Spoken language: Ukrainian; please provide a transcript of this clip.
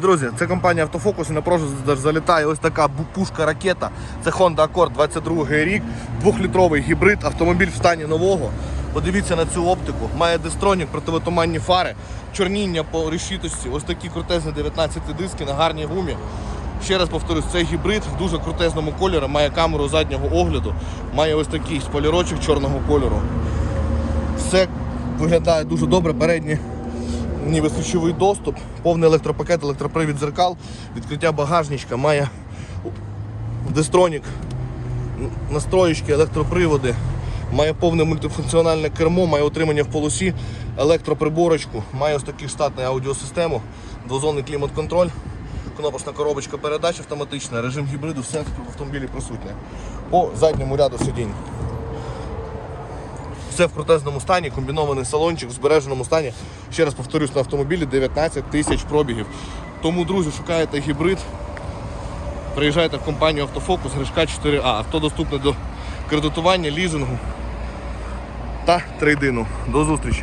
Друзі, це компанія Автофокус і на продаж залітає ось така пушка-ракета. Це Honda Accord 22 рік, двохлітровий гібрид, автомобіль в стані нового. Подивіться на цю оптику. Має дистронік, противотуманні фари, чорніння по решітості, ось такі крутезні 19 диски на гарній гумі. Ще раз повторюсь, це гібрид в дуже крутезному кольорі, має камеру заднього огляду, має ось такий спойлерочок чорного кольору. Все виглядає дуже добре. Передній ніби ключовий доступ, повний електропакет, електропривід дзеркал, відкриття багажничка, має дистронік, настроєчки, електроприводи, має повне мультифункціональне кермо, має утримання в полосі, електроприборочку, має ось таку штатну аудіосистему, двозонний клімат-контроль, кнопочна коробочка передач автоматична, режим гібриду, все в автомобілі присутнє. По задньому ряду сидінь. Все в крутезному стані, комбінований салончик в збереженому стані. Ще раз повторюсь, на автомобілі 19 тисяч пробігів. Тому, друзі, шукаєте гібрид, приїжджайте в компанію Автофокус, Гришка 4А. Авто доступне до кредитування, лізингу та трейдину. До зустрічі!